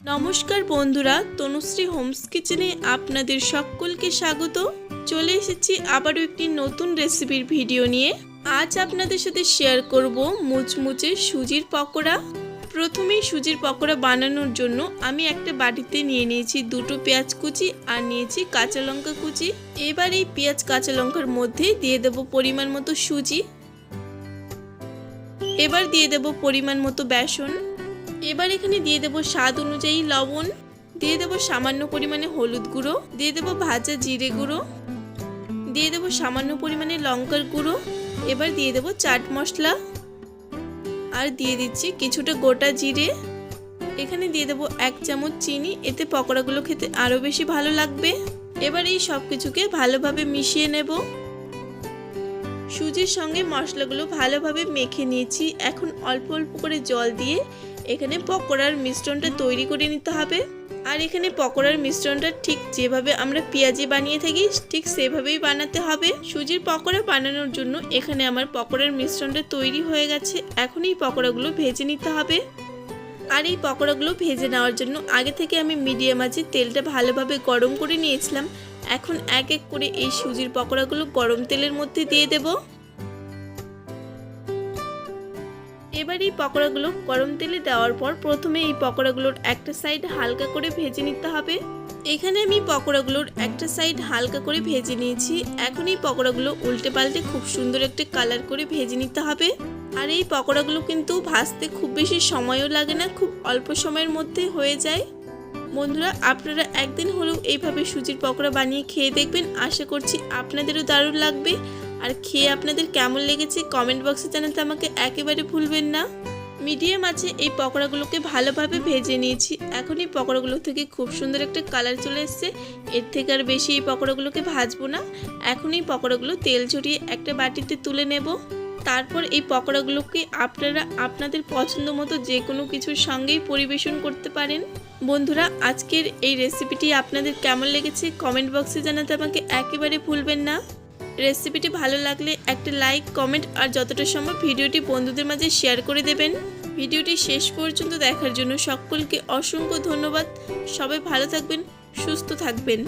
নমস্কার বন্ধুরা, তনুশ্রী হোমস কিচেনে আপনাদের সকলকে স্বাগত। চলে এসেছি আবারও একটি নতুন রেসিপির ভিডিও নিয়ে। আজ আপনাদের সাথে শেয়ার করব মুচমুচে সুজির পকোড়া। প্রথমেই সুজির পকোড়া বানানোর জন্য আমি একটা বাটিতে নিয়ে নিয়েছি দুটো পেঁয়াজ কুচি আর নিয়েছি কাঁচা লঙ্কা কুচি। এবার এই পেঁয়াজ কাঁচা লঙ্কার মধ্যে দিয়ে দেব পরিমাণ মতো সুজি। এবার দিয়ে দেব পরিমাণ মতো বেসন। এবার এখানে দিয়ে দেব স্বাদ অনুযায়ী লবণ, দিয়ে দেব সামান্য পরিমাণে হলুদ গুঁড়ো, দিয়ে দেব ভাজা জিরে গুঁড়ো, দিয়ে দেব সামান্য পরিমাণে লঙ্কার গুঁড়ো, এবার দিয়ে দেব চাট মশলা, আর দিয়ে দিচ্ছি কিছুটা গোটা জিরে। এখানে দিয়ে দেব এক চামচ চিনি, এতে পকোড়াগুলো খেতে আরও বেশি ভালো লাগবে। এবার এই সব কিছুকে ভালোভাবে মিশিয়ে নেব। সুজির সঙ্গে মশলাগুলো ভালোভাবে মেখে নিয়েছি। এখন অল্প অল্প করে জল দিয়ে এখানে পকোড়ার মিশ্রণটা তৈরি করে নিতে হবে। আর এখানে পকোড়ার মিশ্রণটা ঠিক যেভাবে আমরা পেঁয়াজি বানিয়ে থাকি, ঠিক সেভাবেই বানাতে হবে। সুজির পকোড়া বানানোর জন্য এখানে আমার পকোড়ার মিশ্রণটা তৈরি হয়ে গেছে। এখন এই পকোড়াগুলো ভেজে নিতে হবে। আর এই পকোড়াগুলো ভেজে নেওয়ার জন্য আগে থেকে আমি মিডিয়াম আছে তেলটা ভালোভাবে গরম করে নিয়েছিলাম। এখন এক এক করে এই সুজির পকোড়াগুলো গরম তেলের মধ্যে দিয়ে দেবো। এবার এই পকোড়াগুলো গরম তেলে দেওয়ার পর প্রথমে এই পকোড়াগুলোর একটা সাইড হালকা করে ভেজে নিতে হবে। এখানে আমি পকোড়াগুলোর একটা সাইড হালকা করে ভেজে নিয়েছি। এখন এই পকোড়াগুলো উল্টে পাল্টে খুব সুন্দর একটা কালার করে ভেজে নিতে হবে। আর এই পকোড়াগুলো কিন্তু ভাজতে খুব বেশি সময়ও লাগে না, খুব অল্প সময়ের মধ্যে হয়ে যায়। বন্ধুরা, আপনারা একদিন হলেও এইভাবে সুজির পকোড়া বানিয়ে খেয়ে দেখবেন। আশা করছি আপনাদেরও দারুণ লাগবে। আর খেয়ে আপনাদের কেমন লেগেছে কমেন্ট বক্সে জানাতে আমাকে একেবারে ভুলবেন না। মিডিয়াম আছে, এই পকোড়াগুলোকে ভালোভাবে ভেজে নিয়েছি। এখন এই পকোড়াগুলো থেকে খুব সুন্দর একটা কালার চলে এসছে। এর থেকে আর বেশি এই পকোড়াগুলোকে ভাজবো না। এখন এই পকোড়াগুলো তেল ঝরিয়ে একটা বাটিতে তুলে নেব। তারপর এই পকোড়াগুলোকে আপনারা আপনাদের পছন্দ মতো যে কোনো কিছুর সঙ্গেই পরিবেশন করতে পারেন। বন্ধুরা, আজকের এই রেসিপিটি আপনাদের কেমন লেগেছে? কমেন্ট বক্সে জানাতে আমাকে একেবারে ভুলবেন না। রেসিপিটি ভালো লাগলে একটা লাইক, কমেন্ট আর যতটা সম্ভব ভিডিওটি বন্ধুদের মাঝে শেয়ার করে দেবেন। ভিডিওটি শেষ পর্যন্ত দেখার জন্য সকলকে অসংখ্য ধন্যবাদ। সবাই ভালো থাকবেন, সুস্থ থাকবেন।